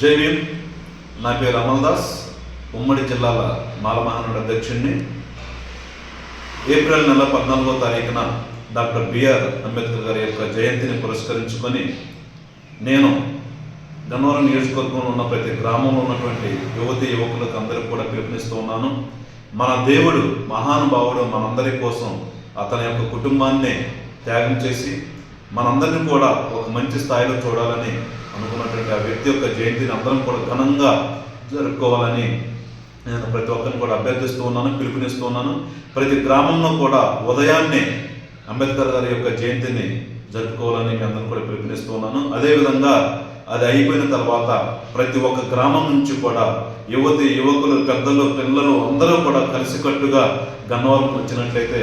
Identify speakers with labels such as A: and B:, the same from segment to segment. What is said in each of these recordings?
A: జై భీమ్ నా పేరు అమల్ దాస్ ఉమ్మడి జిల్లాల మాలమహానుడు అధ్యక్షుడిని. ఏప్రిల్ నెల పద్నాలుగో తారీఖున డాక్టర్ బిఆర్ అంబేద్కర్ గారి యొక్క జయంతిని పురస్కరించుకొని నేను గన్నవరం నియోజకవర్గంలో ఉన్న ప్రతి గ్రామంలో ఉన్నటువంటి యువతి యువకులకు అందరికి కూడా పిలుపునిస్తూ ఉన్నాను. మన దేవుడు మహానుభావుడు మనందరి కోసం అతని యొక్క కుటుంబాన్నే త్యాగం చేసి మనందరినీ కూడా ఒక మంచి స్థాయిలో చూడాలని అనుకున్నటువంటి ఆ వ్యక్తి యొక్క జయంతిని అందరం కూడా ఘనంగా జరుపుకోవాలని నేను ప్రతి ఒక్కరిని కూడా అభ్యర్థిస్తూ ఉన్నాను పిలుపునిస్తూ ఉన్నాను. ప్రతి గ్రామంలో కూడా ఉదయాన్నే అంబేద్కర్ గారి యొక్క జయంతిని జరుపుకోవాలని మీ అందరం కూడా పిలుపునిస్తూ ఉన్నాను. అదేవిధంగా అది అయిపోయిన తర్వాత ప్రతి ఒక్క గ్రామం నుంచి కూడా యువతి యువకులు పెద్దలు పిల్లలు అందరూ కూడా కలిసికట్టుగా గన్నవరం వచ్చినట్లయితే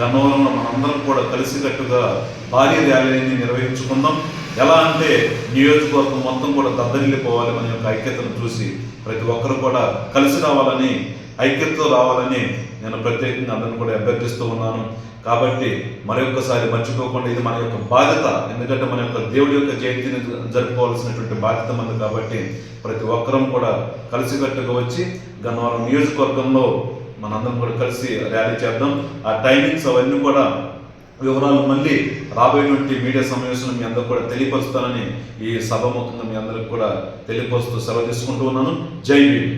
A: గన్నవరంలో మనందరం కూడా కలిసికట్టుగా భారీ ర్యాలీని నిర్వహించుకుందాం. ఎలా అంటే నియోజకవర్గం మొత్తం కూడా దద్దరిల్లిపోవాలి మన యొక్క ఐక్యతను చూసి ప్రతి ఒక్కరు కూడా కలిసి రావాలని ఐక్యతతో రావాలని నేను ప్రత్యేకంగా అందరిని కూడా అభ్యర్థిస్తూ ఉన్నాను. కాబట్టి మరొకసారి మర్చిపోకుండా ఇది మన యొక్క బాధ్యత. ఎందుకంటే మన యొక్క దేవుడి యొక్క జయంతిని జరుపుకోవాల్సినటువంటి బాధ్యత మంది కాబట్టి ప్రతి ఒక్కరం కూడా కలిసికట్టుగా వచ్చి గన్నవరం నియోజకవర్గంలో మనందరం కూడా కలిసి ర్యాలీ చేద్దాం. ఆ టైమింగ్స్ అవన్నీ కూడా వివరాలు మళ్ళీ రాబోయేటువంటి మీడియా సమావేశంలో మీ అందరూ కూడా తెలియపరుస్తానని ఈ సభ సభముఖంగా మీ అందరికి కూడా తెలియపరుస్తూ సెలవు తీసుకుంటూ ఉన్నాను. జై భీమ్.